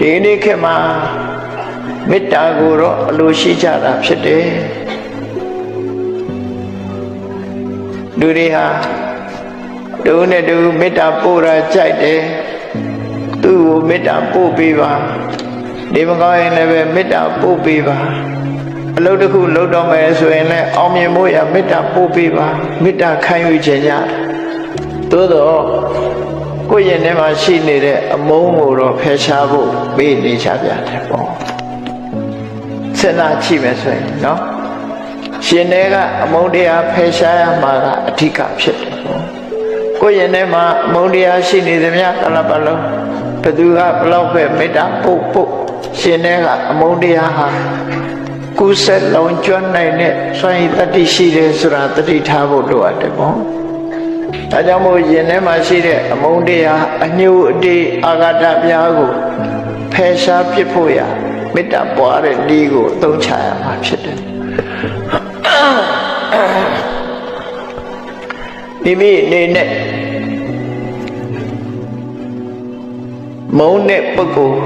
ဒီနေ့ခေတ်မှာမေတ္တာကိုတော့အလိုရှိကြတာဖြစ်တယ်လူတွေဟာတူနဲ့တူမေတ္တာပို့တာကြိုက်တယ်သူ့ကိုမေတ္တာပို့ပေးပါဒီမကောင်းရင်လည်းပဲမေတ္တာပို့ပေးပါအလုပ်တစ်ခုလုပ်တော့မယ်ဆိုရင်လည်းအောင်မြင်ဖို့ရမေတ္တာပို့ပေးပါမေတ္တာခံယူခြင်းကြသို့တော့ ကိုယ့်ရင်ထဲမှာရှိနေတဲ့အမုန်းကိုတော့ဖယ်ရှားဖို့ပေးနေချပြတယ်ပေါ့စဉ်းစားကြည့်မယ်ဆိုရင်နော်ရှင်တွေကအမုန်းတရားဖယ်ရှားရမှာကအဓိကဖြစ်တယ်ပေါ့ကိုယ့်ရင်ထဲမှာအမုန်းတရားရှိနေသမျှကလပ်ပလုံးဘသူကဘလောက်ပဲမေတ္တာပုတ်ပုတ်ရှင်တွေကအမုန်းတရားဟာကုဆက်လုံးကျွမ်းနိုင်တဲ့စွမ်းရည်တတ္တိရှိတယ်ဆိုတာတတိထားဖို့လိုအပ်တယ်ပေါ့ ဒါကြောင့်မို့ယင်ထဲမှာရှိတဲ့အမုန်းတရားအညှို့အတေးအာဃာတပြားကိုဖယ်ရှားပစ်ဖို့ရမေတ္တာပွားတဲ့ဤကိုအသုံးချရမှာဖြစ်တယ်မိမိအနေနဲ့မုန်းတဲ့ပုဂ္ဂိုလ်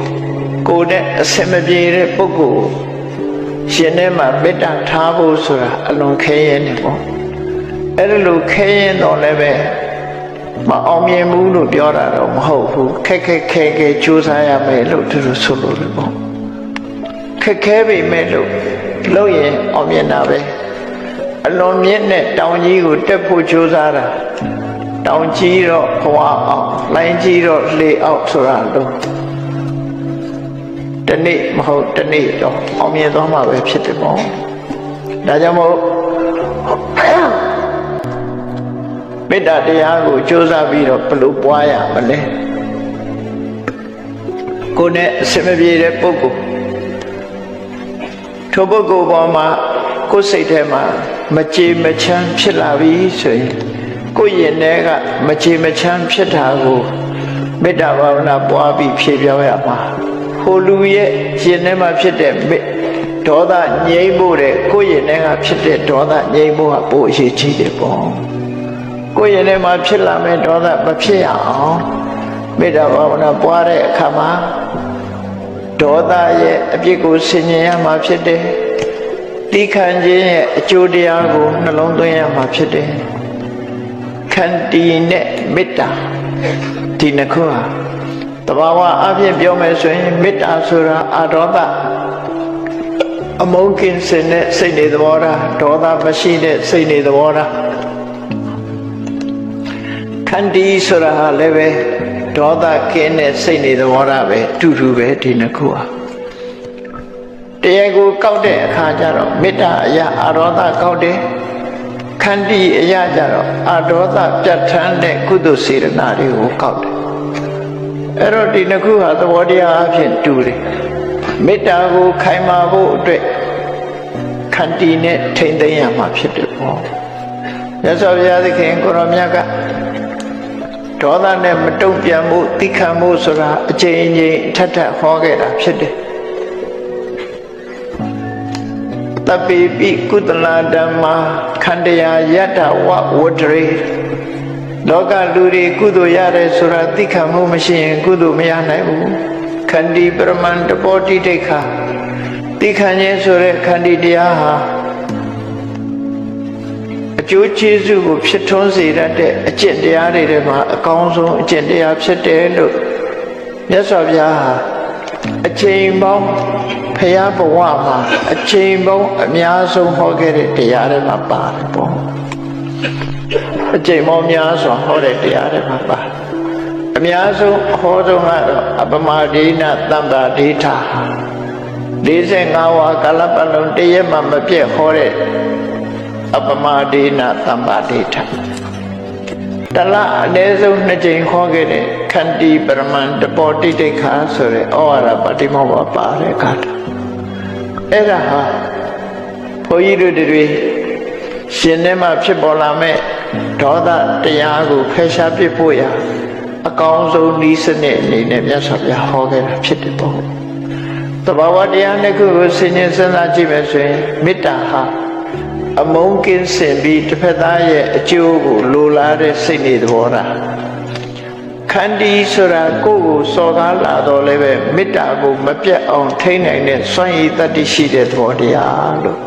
ကိုယ်နဲ့အစင်မပြေတဲ့ပုဂ္ဂိုလ်ရှင်ထဲမှာမေတ္တာထားဖို့ဆိုတာအလွန်ခဲရဲနေပေါ့ အဲ့ဒါလိုခဲရင်တော့လည်းပဲမအောင်မြင်ဘူးလို့ပြောတာတော့မဟုတ်ဘူးခက်ခက်ခဲခဲကြိုးစားရမယ်လို့သူတို့ဆိုလို့လေပေါ့ခက်ခဲပေမဲ့လို့လို့ရင်အောင်မြင်တာပဲအလွန်မြင့်တဲ့တောင်ကြီးကိုတက်ဖို့ကြိုးစားတာတောင်ကြီးတော့ဘဝအောင်လိုင်းကြီးတော့လေအောင်ဆိုတာတော့တနေ့မဟုတ်တနေ့တော့အောင်မြင်သွားမှာပဲဖြစ်တယ်ပေါ့ဒါကြောင့်မို့ မေတ္တာတရားကိုကြိုးစားပြီးတော့ဘယ်လိုပွားရမလဲကိုယ်နဲ့အစမပြေတဲ့ပုဂ္ဂိုလ်ထိုပုဂ္ဂိုလ်ပေါ်မှာကိုယ်စိတ်ထဲမှာမကြေမချမ်းဖြစ်လာပြီဆိုရင်ကိုယ့်ရင်ထဲကမကြေမချမ်းဖြစ်တာကိုမေတ္တာဘာဝနာပွားပြီးဖြေပြောင်းရမှာဟိုလူရဲ့ရင်ထဲမှာဖြစ်တဲ့မေဒေါသငြိမ့်ဖို့တဲ့ကိုယ့်ရင်ထဲကဖြစ်တဲ့ဒေါသငြိမ့်ဖို့ကပိုအရေးကြီးတယ်ပေါ့ ကိုယ့်ရင်ထဲမှာဖြစ်လာမဲ့ဒေါသမဖြစ်ရအောင်မေတ္တာဘာဝနာပွားတဲ့အခါမှာဒေါသရဲ့အပြစ်ကိုဆင်ញင်ရမှာဖြစ်တယ်တိခံခြင်းရဲ့အကျိုးတရားကိုနှလုံးသွင်းရမှာဖြစ်တယ်ခန္တီနဲ့မေတ္တာဒီနှစ်ခုဟာတဘာဝအဖြစ်ပြောမယ်ဆိုရင်မေတ္တာဆိုတာအာဒေါသအမုန်းကင်းစင်တဲ့စိတ်နေသဘောထားဒေါသမရှိတဲ့စိတ်နေသဘောထား ခန္တီဆိုတာဟာလည်းပဲဒေါသကင်းတဲ့စိတ်နေသဘောထားပဲအတူတူပဲဒီနှစ်ခုဟာတရားကိုကောက်တဲ့အခါကျတော့မေတ္တာအရာအာရောသကောက်တယ်ခန္တီအရာကျတော့အာဒေါသပြတ်ထန်းတဲ့ကုသိုလ်စေတနာတွေကိုကောက်တယ်အဲ့တော့ဒီနှစ်ခုဟာသဘောတရားအဖြစ်တူတယ်မေတ္တာကိုခိုင်မာဖို့အတွက်ခန္တီနဲ့ထိမ့်သိမ်းရမှာဖြစ်တယ်ပေါ့မြတ်စွာဘုရားသခင်ကိုရောမြတ်က ဒေါသနဲ့မတုံ့ပြန်မှုတိခံမှုဆိုတာအချိန်ချင်းထပ်ထပ်ဟောခဲ့တာဖြစ်တယ်တပိပိကုသလဓမ္မာခန္တရာယတ္ထဝဝတ္တရေလောကလူတွေကုသိုလ်ရတယ်ဆိုတာသိခံမှုမရှိရင် ကုသိုလ်မရနိုင်ဘူးခန္တီပရမန်တပောတိတိခာသိခံခြင်းဆိုတဲ့ခန္တီတရားဟာ အကျိုးကျေးဇူးကိုဖြစ်ထွန်းစေတတ်တဲ့အကျင့်တရားတွေထဲမှာအကောင်းဆုံးအကျင့်တရားဖြစ်တယ်လို့မြတ်စွာဘုရားဟာအချိန်ပေါင်းဖရာဘဝမှာအချိန်ပေါင်းအများဆုံးဟောခဲ့တဲ့တရားတွေမှာပါတယ်ပေါ့အချိန်ပေါင်းများစွာဟောတဲ့တရားတွေမှာပါအများဆုံးဟောဆုံးကတော့အပမဒိနတမ္ပါဒိဋ္ဌ45ဝါကာလပတ်လုံးတရက်မှမပြည့်ဟောတဲ့ အပမဒိနတမ္ပါဒိဋ္ဌတလအနည်းဆုံးနှစ်ကြိမ်ခေါ်ခဲ့တဲ့ခန္တီပရမန်တပေါ်တိတိခါဆိုတဲ့ဩဝါဒပါတိမောဘပါတဲ့ကာတာအဲ့ဒါဟာဘုန်းကြီးတို့တွေရှင်ထဲမှာဖြစ်ပေါ်လာမဲ့ဒေါသတရားကိုဖယ်ရှားပစ်ဖို့ရအကောင်းဆုံးနည်းစနစ်အနေနဲ့မြတ်စွာဘုရားဟောခဲ့တာဖြစ်တယ်ပေါ့တဘာဝတရားနှစ်ခုကိုဆင်ញင်စဉ်းစားကြည့်မယ်ဆိုရင်မေတ္တာဟာ အမုန်းကင်းစင်ပြီးတစ်ဖက်သားရဲ့အကျိုးကိုလိုလားတဲ့စိတ်နေသဘောထားခန္တီဆိုတာကိုယ့်ကိုစော်ကားလာတော့လည်းပဲမေတ္တာကိုမပြတ်အောင်ထိန်းနိုင်တဲ့စွမ်းရည်တတ္တိရှိတဲ့သဘောတရားလို့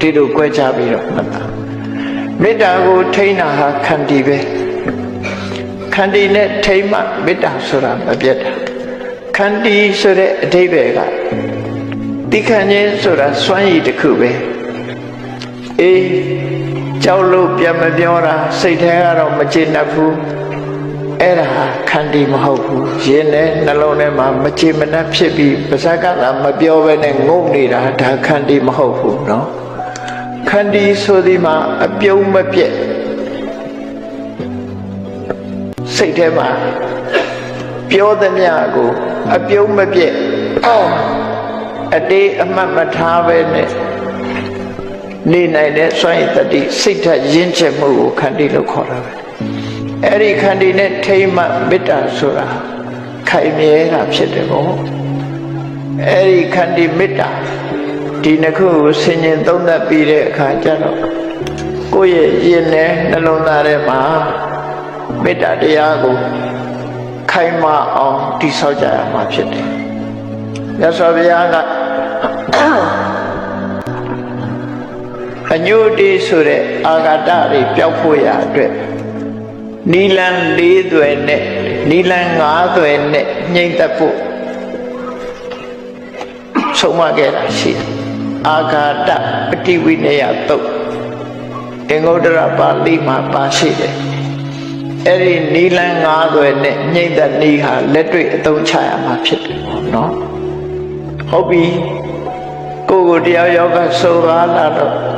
ဒီလိုကြွယ်ကြပြီးတော့မှတ်တာမေတ္တာကိုထိန်းတာဟာခန္တီပဲခန္တီနဲ့ထိန်းမှမေတ္တာဆိုတာမပြတ်တာခန္တီဆိုတဲ့အဓိပ္ပာယ်ကတိခဏ်ချင်းဆိုတာစွမ်းရည်တစ်ခုပဲ အေးကြောက်လို့ပြန်မပြောတာစိတ်ထဲကတော့မကျေနပ်ဘူးအဲ့ဒါဟာခန္တီမဟုတ်ဘူးရင်နဲ့နှလုံးထဲမှာမကျေမနပ်ဖြစ်ပြီးပါဇက်ကလာမပြောဘဲနဲ့ငုံနေတာဒါခန္တီမဟုတ်ဘူးเนาะခန္တီဆိုဒီမှာအပြုံးမပြက်စိတ်ထဲမှာပြောသမျှကိုအပြုံးမပြက်အော်အတေးအမှတ်မထားပဲနဲ့ နေနိုင်တဲ့စွမ်းရည်တတိစိတ်ဓာတ်ရင်းချက်မှုကိုခန္တီလို့ခေါ်တာပဲအဲ့ဒီခန္တီနဲ့ထိမ့်မှမေတ္တာဆိုတာခိုင်မြဲတာဖြစ်တယ်ဗောအဲ့ဒီခန္တီမေတ္တာဒီနှစ်ခုကိုဆင်ញင်သုံးသပ်ပြီးတဲ့အခါကျတော့ကိုယ့်ရဲ့ရင်နဲ့နှလုံးသားထဲမှာမေတ္တာတရားကိုခိုင်မာအောင်တည်ဆောက်ကြရမှာဖြစ်တယ်မြတ်စွာဘုရားက အညုတေဆိုတဲ့အာဂတတွေပျောက်ဖို့ရအတွက်နီလန်၄သွယ်နဲ့နီလန်၅သွယ်နဲ့ညှိမ့်သက်ဖို့ဆုံးမခဲ့တာရှိတယ်အာဂတပฏิဝိနယတုတ်အင်္ဂုတ္တရပါဠိမှာပါရှိတယ်အဲ့ဒီနီလန်၅သွယ်နဲ့ညှိမ့်သက်နီးဟာလက်တွေ့အသုံးချရမှာဖြစ်တယ်ပေါ့နော်ဟုတ်ပြီကိုယ်ကိုတရားယောဂဆိုပါလာတော့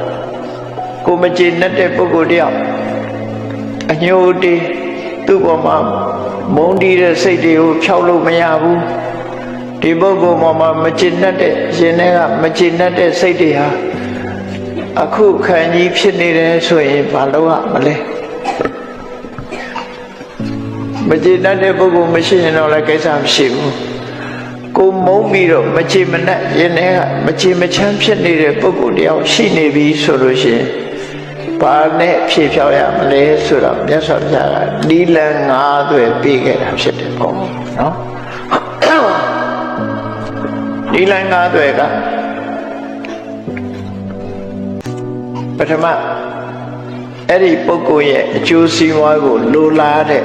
ကိုမကျေနပ်တဲ့ပုဂ္ဂိုလ်တယောက်အညိုတေးသူ့ပေါ်မှာမုန်းတီးတဲ့စိတ်တွေကိုဖြောက်လို့မရဘူးဒီပုဂ္ဂိုလ်ပေါ်မှာမကျေနပ်တဲ့ရှင်တွေကမကျေနပ်တဲ့စိတ်တွေဟာအခုခံကြီးဖြစ်နေတယ်ဆိုရင်ဘာလုပ်ရမလဲမကျေနပ်တဲ့ပုဂ္ဂိုလ်မရှိရင်တော့လည်းကိစ္စမရှိဘူးကိုမုန်းပြီးတော့မချေမနှက်ရင်ထဲကမချေမချမ်းဖြစ်နေတဲ့ပုဂ္ဂိုလ်တယောက်ရှိနေပြီဆိုလို့ရှိရင် ဘာနဲ့ဖြေဖြောက်ရမလဲဆိုတော့မြတ်စွာဘုရားကနီလန်၅သွယ်ပေးခဲ့တာဖြစ်တယ်ပေါ့နော်နီလန်၅သွယ်ကပထမအဲ့ဒီပုဂ္ဂိုလ်ရဲ့အကျိုးစီးပွားကိုလိုလားတဲ့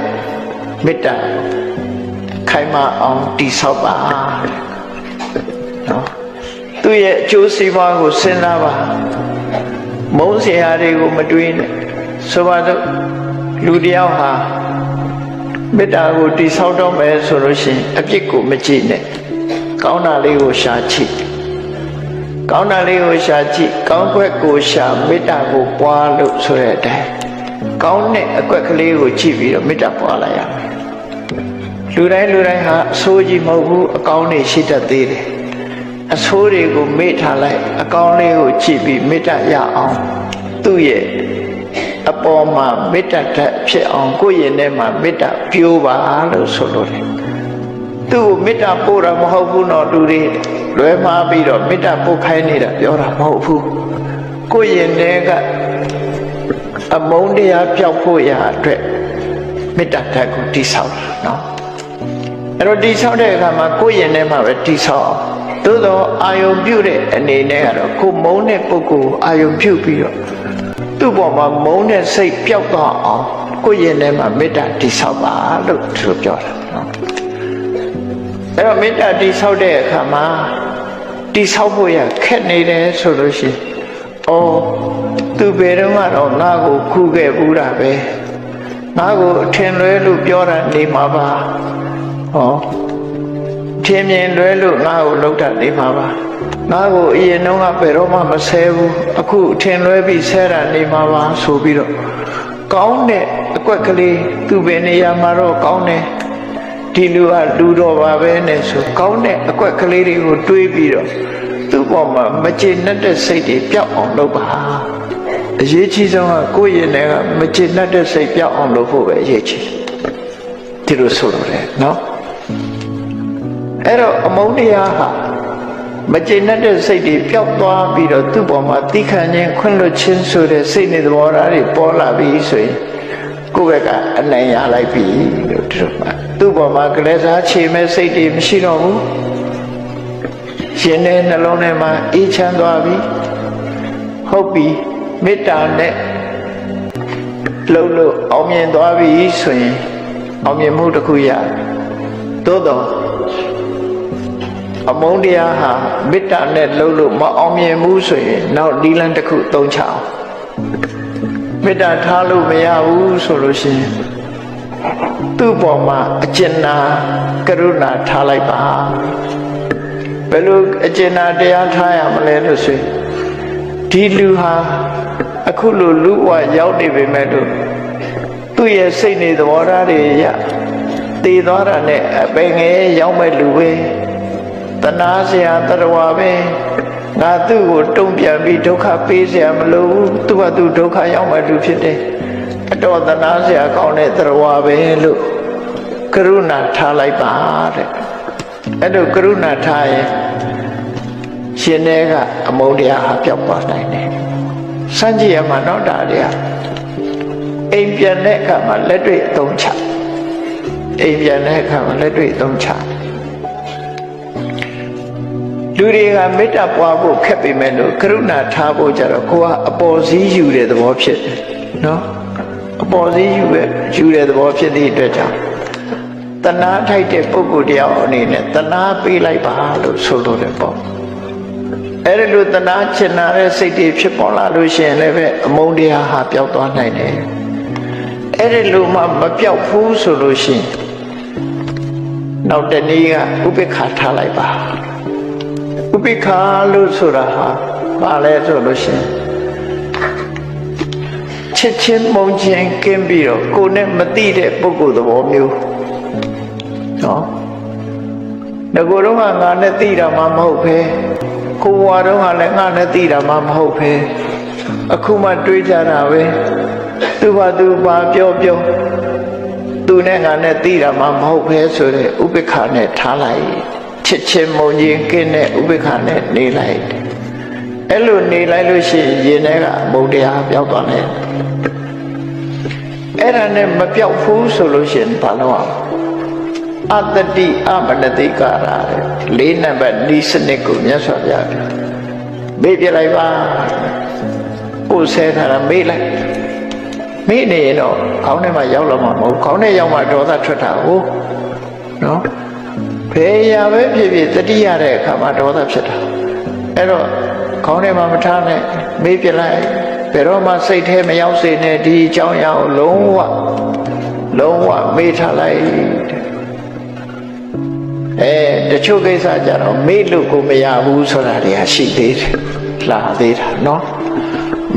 မေတ္တာခိုင်မာအောင်တည်ဆောက်ပါနော်သူ့ရဲ့အကျိုးစီးပွားကိုစဉ်းစားပါ မုန်းစရာတွေကိုမတွေးနဲ့ဆိုပါတော့လူတယောက်ဟာမေတ္တာကိုတည်ဆောက်တော့မယ်ဆိုလို့ရှိရင်အပြစ်ကိုမကြည့်နဲ့ကောင်းတာလေးကိုရှာကြည့်ကောင်းတာလေးကိုရှာကြည့်ကောင်းခွက်ကိုရှာမေတ္တာကိုပွားလို့ဆိုတဲ့အတိုင်းကောင်းတဲ့အကွက်ကလေးကိုကြည့်ပြီးတော့မေတ္တာပွားလိုက်ရမယ်လူတိုင်းလူတိုင်းဟာအဆိုးကြီးမဟုတ်ဘူးအကောင်းတွေရှိတတ်သေးတယ် အဆိုးတွေကိုမေ့ထားလိုက်အကောင်းလေးကိုကြည့်ပြီးမေတ္တာရအောင်သူ့ရဲ့အပေါ်မှာမေတ္တာဓာတ်ဖြစ်အောင်ကိုယ့်ရင်ထဲမှာမေတ္တာပြိုးပါလို့ဆိုလို့တယ်သူ့ကိုမေတ္တာပို့တာမဟုတ်ဘူးနော်လူတွေလွဲမှားပြီးတော့မေတ္တာပို့ခိုင်းနေတာပြောတာမဟုတ်ဘူးကိုယ့်ရင်ထဲကအမုန်းတရားပျောက်ဖို့ရာအတွက်မေတ္တာဓာတ်ကိုတိဆောက်တာနော်အဲ့တော့တိဆောက်တဲ့အခါမှာကိုယ့်ရင်ထဲမှာပဲတိဆောက်အောင် သို့တော့အာယုံပြုတဲ့အနေနဲ့ကတော့ကိုမုန်းတဲ့ပုဂ္ဂိုလ်အာယုံပြုပြီးတော့သူ့ပေါ်မှာမုန်းတဲ့စိတ်ပျောက်သွားအောင်ကိုယ့်ရင်ထဲမှာမေတ္တာတိဆောက်ပါလို့သူပြောတာနော်အဲ့တော့မေတ္တာတိဆောက်တဲ့အခါမှာတိဆောက်ဖို့ရခက်နေတယ်ဆိုလို့ရှိရင်အော်သူဘယ်တော့မှတော့ငါ့ကိုခုခဲ့ဘူးတာပဲငါ့ကိုအထင်လွဲလို့ပြောတာနေမှာပါဟော ထင်မြင်လွဲလို့ငါ့ကိုလောက်တာနေမှာပါငါ့ကိုအရင်တော့ကဘယ်တော့မှမဆဲဘူးအခုထင်လွဲပြီးဆဲတာနေမှာပါဆိုပြီးတော့ကောင်းတဲ့အကွက်ကလေးသူ့ဘယ်နေရာမှာတော့ကောင်းတယ်ဒီလူကလူတော်ပါပဲနဲ့ဆိုကောင်းတဲ့အကွက်ကလေးတွေကိုတွေးပြီးတော့သူ့ပေါ်မှာမကျေနပ်တဲ့စိတ်တွေပျောက်အောင်လုပ်ပါအရေးကြီးဆုံးကကိုယ့်ရင်ထဲကမကျေနပ်တဲ့စိတ်ပျောက်အောင်လုပ်ဖို့ပဲအရေးကြီးဒီလိုဆိုလို့ရတယ်နော် အဲ့တော့အမုန်းတရားဟာမကျေနပ်တဲ့စိတ်တွေပျောက်သွားပြီးတော့သူ့ပေါ်မှာတိခဏ်ချင်းခွင့်လွတ်ခြင်းဆိုတဲ့စိတ်နဲ့သဘောထားတွေပေါ်လာပြီးဆိုရင်ကိုယ့်ဘက်ကအနိုင်ရလိုက်ပြီလို့ဒီလိုမှသူ့ပေါ်မှာကလေးစားချေမဲ့စိတ်တွေမရှိတော့ဘူးရှင်တဲ့နှလုံးထဲမှာအေးချမ်းသွားပြီဟုတ်ပြီမေတ္တာနဲ့လှုပ်လို့အောင်မြင်သွားပြီဆိုရင်အောင်မြင်မှုတစ်ခုရသို့တော့ အမုန်းတရားဟာမေတ္တာနဲ့လှုပ်လို့မအောင်မြင်ဘူးဆိုရင်နောက်ဒီလန်းတစ်ခုသုံးချအောင်မေတ္တာထားလို့မရဘူးဆိုလို့ရှိရင်သူ့ပေါ်မှာအကျဉ်းနာကရုဏာထားလိုက်ပါဘယ်လိုအကျဉ်းနာတရားထားရမလဲလို့ဆိုရင်ဒီလူဟာအခုလိုလူ့ဘဝရောက်နေပေမဲ့လို့သူ့ရဲ့စိတ်နေသဘောထားတွေရတည်သွားတာနဲ့အပင်ငယ်ရောက်မဲ့လူပဲ တနာစရာတရဝပဲငါသူ့ကိုတုံ့ပြန်ပြီးဒုက္ခပေးစရာမလိုဘူးသူ့ဟာသူဒုက္ခရောက်မှသူဖြစ်တယ်အတော်တနာစရာကောင်းတဲ့တရဝပဲလို့ကရုဏာထားလိုက်ပါတဲ့အဲ့လိုကရုဏာထားရင်ရှင်တဲ့ကအမုန်းတရားဟာပြောက်သွားနိုင်တယ်စမ်းကြည့်ရမှာတော့ဒါတွေကအိမ်ပြန်တဲ့အခါမှာလက်တွေ့အသုံးချအိမ်ပြန်တဲ့အခါမှာလက်တွေ့အသုံးချ လူတွေကမေတ္တာပွားဖို့ခက်ပေမဲ့လို့ကရုဏာထားဖို့ကြတော့ကိုကအပေါ်စည်းယူတဲ့သဘောဖြစ်တယ်နော်အပေါ်စည်းယူပဲယူတဲ့သဘောဖြစ်သည့်အတွက်ကြောင့်တဏှာထိုက်တဲ့ပုဂ္ဂိုလ်တယောက်အနေနဲ့တဏှာပေးလိုက်ပါလို့ဆိုလိုတယ်ပေါ့အဲ့ဒီလိုတဏှာချင်နာတဲ့စိတ်တွေဖြစ်ပေါ်လာလို့ရှိရင်လည်းပဲအမုန်းတရားဟာပျောက်သွားနိုင်တယ်အဲ့ဒီလိုမှမပျောက်ဘူးဆိုလို့ရှိရင်နောက်တနေ့ကဥပိ္ပခာထားလိုက်ပါဥ ပိ္ပခာလို့ဆိုတာဟာဘာလဲဆိုလို့ရှိရင်ချစ်ချင်းမုန်းချင်းကင်းပြီးတော့ကိုယ်နဲ့မတိတဲ့ပုဂ္ဂိုလ်သဘောမျိုးနော်ငကိုယ်တော့ငါနဲ့တိတာမှမဟုတ်ပဲကိုယ်ဘဝတော့ကလည်းငါနဲ့တိတာမှမဟုတ်ပဲအခုမှတွေးကြတာပဲသူဘာသူဘာပြောပြောသူနဲ့ငါနဲ့တိတာမှမဟုတ်ပဲဆိုတဲ့ဥပိ္ပခာနဲ့ထားလိုက် ချစ်ချင်းမုန်းချင်းကင်းတဲ့ဥပိ္ပခာနဲ့နေလိုက်အဲ့လိုနေလိုက်လို့ရှိရင်ရင်ထဲကမုန်းတရားပျောက်သွားတယ်အဲ့ဒါနဲ့မပြောက်ဘူးဆိုလို့ရှိရင်ဘာလို့အောင်အတ္တတိအမနတိကာရတဲ့လေးနံပါတ်ဤစနစ်ကိုမြတ်စွာဘုရားမေ့ပြလိုက်ပါကိုယ်ဆဲထားတာမေ့လိုက်မေ့နေရင်တော့ခေါင်းထဲမှာရောက်လာမှာမဟုတ်ခေါင်းထဲရောက်မှဒေါသထွက်တာဟုတ်နော် ဘယ်ရာပဲဖြစ်ဖြစ်တတိရတဲ့အခါမှာဒေါသဖြစ်တာအဲ့တော့ခေါင်းထဲမှာမထားနဲ့မေ့ပြလိုက်ဘယ်တော့မှစိတ်ထဲမရောက်စေနဲ့ဒီအကြောင်းအရာကိုလုံးဝလုံးဝမေ့ထားလိုက်အဲတချို့ကိစ္စကြတော့မေ့လို့ကိုမရဘူးဆိုတာတွေကရှိသေးတယ်လာသေးတာเนาะ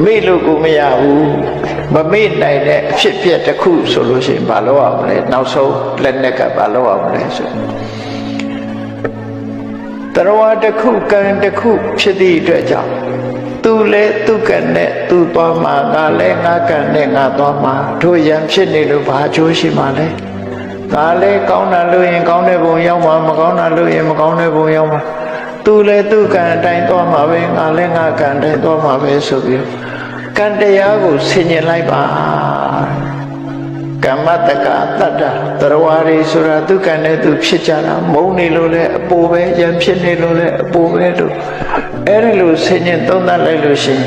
မေ့လို့ကိုမရဘူးမမေ့နိုင်တဲ့အဖြစ်ပြက်တစ်ခုဆိုလို့ရှိရင်ဘာလုပ်အောင်လဲနောက်ဆုံးလက်နဲ့ကဘာလုပ်အောင်လဲဆို တရဝတစ်ခုကံတစ်ခုဖြစ်သည့်အတွက်ကြောင့်သူလဲသူကံနဲ့သူသွားမှာငါလဲငါကံနဲ့ငါသွားမှာတို့ရံဖြစ်နေလို့ဘာအကျိုးရှိမှာလဲငါလဲကောင်းတာလို့ရင်ကောင်းတဲ့ဘုံရောက်မှာမကောင်းတာလို့ရင်မကောင်းတဲ့ဘုံရောက်မှာသူလဲသူကံအတိုင်းသွားမှာပဲငါလဲငါကံအတိုင်းသွားမှာပဲဆိုပြီးကံတရားကိုဆင်ញင်လိုက်ပါ ကမ္မတကတတ္တတရဝရီဆိုတာသူကံနဲ့သူဖြစ်ကြတာမုံနေလို့လဲအပူပဲရံဖြစ်နေလို့လဲအပူပဲလို့အဲ့ဒီလိုဆင်ញင်သုံးသပ်လိုက်လို့ရှိရင်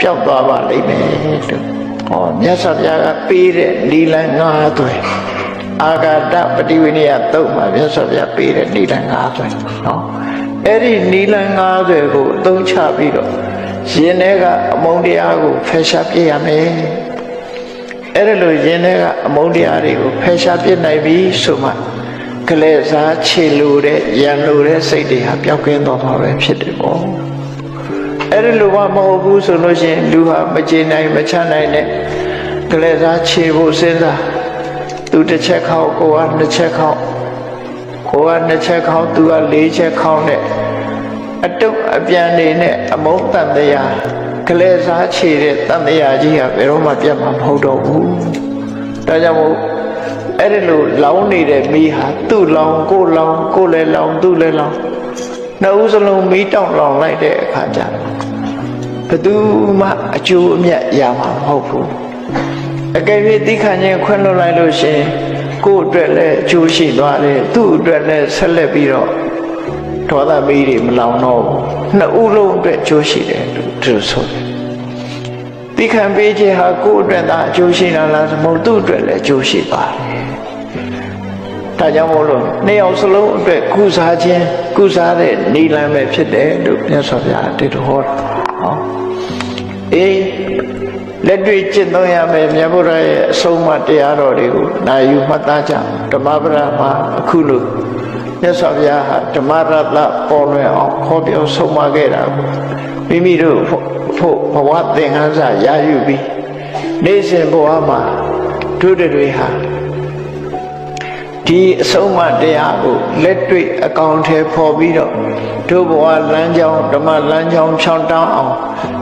ပျောက်သွားပါလိမ့်မယ်လို့ဟောမြတ်စွာဘုရားကပေးတဲ့လီလန်ငါးသွဲအာဂတပฏิဝိနည်းသုတ်မှာမြတ်စွာဘုရားပေးတဲ့နီလန်ငါးသွဲနော်အဲ့ဒီနီလန်ငါးသွဲကိုအသုံးချပြီးတော့ရင်ထဲကအမုန်းတရားကိုဖယ်ရှားပြရမယ် အဲ့ဒါလို့ရင်ထဲကအမုန်းတရားတွေကိုဖယ်ရှားပြနိုင်ပြီဆိုမှကလေးစားခြေလိုတဲ့ရန်လိုတဲ့စိတ်တွေဟာပျောက်ကင်းသွားမှာပဲဖြစ်တယ်ပေါ့အဲ့ဒီလိုမှမဟုတ်ဘူးဆိုလို့ရှိရင်လူဟာမကျေနိုင်မချနိုင်တဲ့ကလေးစားခြေဖို့စဉ်းစားသူတစ်ချက်ခေါက်ကိုကနှစ်ချက်ခေါက်ကိုကနှစ်ချက်ခေါက်သူကလေးချက်ခေါက်နဲ့အတုပ်အပြန်နေနဲ့အမုန်းတန်တရား ကလေးစားခြေတဲ့တန်တရားကြီးဟာဘယ်တော့မှပြတ်မှာမဟုတ်တော့ဘူးဒါကြောင့်မို့အဲ့ဒီလိုလောင်းနေတဲ့မိဟာသူ့လောင်းကိုလောင်းကိုလည်းလောင်းသူ့လည်းလောင်းနှစ်ဦးစလုံးမိတောင့်လောင်လိုက်တဲ့အခါကျတော့ဘယ်သူမှအကျိုးအမြတ်ရမှာမဟုတ်ဘူးအကယ်၍သိခံခြင်းခွင့်လွှတ်လိုက်လို့ရှရင်ကိုယ့်အတွက်လည်းအကျိုးရှိသွားတယ်သူ့အတွက်လည်းဆက်လက်ပြီးတော့ ဒေါသမီးတွေမလောင်တော့ဘူးနှစ်ဦးလုံးအတွက်အကျိုးရှိတယ်လို့သူဆိုတယ်သိခံပေးခြင်းဟာကိုယ့်အတွက်သာအကျိုးရှိတာလားဆိုမဟုတ်သူ့အတွက်လည်းအကျိုးရှိပါတယ်ဒါကြောင့်မို့လို့နှစ်ယောက်စလုံးအတွက်ကုစားခြင်းကုစားတဲ့နိလန်းပဲဖြစ်တယ်လို့မြတ်စွာဘုရားတည်တော်ဟောတာဟောအေးလက်တွေ့ကျင့်သုံးရမယ်မြတ်ဗုဒ္ဓရဲ့အဆုံးအမတရားတော်တွေကိုနာယူမှတ်သားကြဓမ္မပဒမှာအခုလို့ မြတ်စွာဘုရားဟာဓမ္မရတ္တပေါ်လွင်အောင်ခေါ်ပြောဆုံးမခဲ့တာကိုမိမိတို့ဖို့ဘဝသင်္ကန်းစာရယူပြီးနေ့စဉ်ဘဝမှာတို့တွေဟာဒီအဆုံးအမတရားကိုလက်တွေ့အကောင်ထဲပေါ်ပြီးတော့တို့ဘဝလမ်းကြောင်းဓမ္မလမ်းကြောင်းဖြောင်းတောင်းအောင်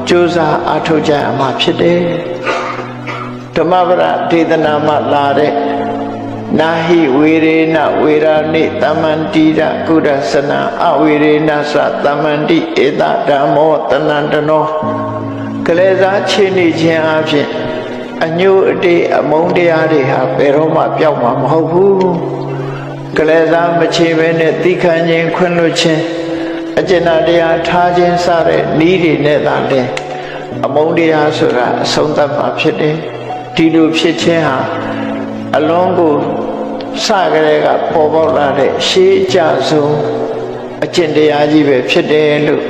ကြိုးစားအားထုတ်ကြရမှာဖြစ်တယ်ဓမ္မပဒဒေသနာမှာလာတဲ့ နာဟိဝေရေနဝေရာနိတမ္မန္တိရကုရစနာအဝေရေနသတမ္မန္တိဧတဓမ္မောတဏန္တနောကလေးစားချင်းနေခြင်းအဖြစ်အညို့အတေးအမုန်းတရားတွေဟာဘယ်တော့မှပျောက်မှာမဟုတ်ဘူးကလေးစားမချေဘဲနဲ့တိခန့်ခြင်းခွင့်လွှတ်ခြင်းအကျဉ်းတရားထားခြင်းစတဲ့ဤတွေနဲ့သာလဲအမုန်းတရားဆိုတာအဆုံးသတ်မှာဖြစ်တယ်ဒီလိုဖြစ်ခြင်းဟာအလုံးကို စကြတဲ့ကပေါ်ပေါက်လာတဲ့ရှေးအကြဆုံးအကျင့်တရားကြီးပဲဖြစ်တယ်လို့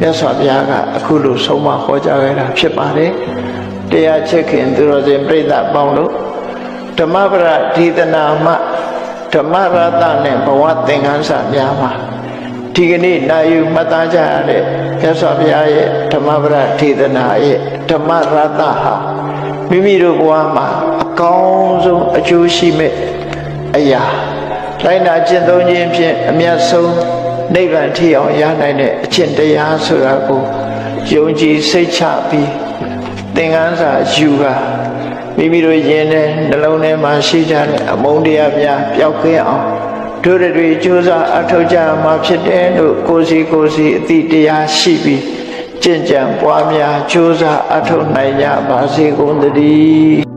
မြတ်စွာဘုရားကအခုလိုဆုံးမဟောကြားခဲ့တာဖြစ်ပါတယ်တရားချက်ခင်သူတော်စင်ပြိဿပေါင်းလို့ဓမ္မပရဒေသနာမှဓမ္မရတနဲ့ဘဝသင်္ကန်းစာများမှာဒီကနေ့နာယူမှတ်သားကြရတဲ့မြတ်စွာဘုရားရဲ့ဓမ္မပရဒေသနာရဲ့ဓမ္မရတဟာမိမိတို့ဘဝမှာအကောင်းဆုံးအကျိုးရှိမဲ့ အရာလိုက်နာကျင့်သုံးခြင်းဖြင့်အမြတ်ဆုံးနိဗ္ဗာန်ထိအောင်ရနိုင်တဲ့အကျင့်တရားဆိုတာကိုယုံကြည်စိတ်ချပြီးသင်္ကန်းစာယူကမိမိတို့ယင်တဲ့နှလုံးထဲမှာရှိကြတဲ့အမုန်းတရားများပျောက်ကင်းအောင်တို့တွေကြိုးစားအထောက်ကြမှာဖြစ်တယ်လို့ကိုယ်စီကိုယ်စီအတိတရားရှိပြီးကျင့်ကြံပွားများကြိုးစားအထောက်နိုင်ကြပါစေကုန်သတည်း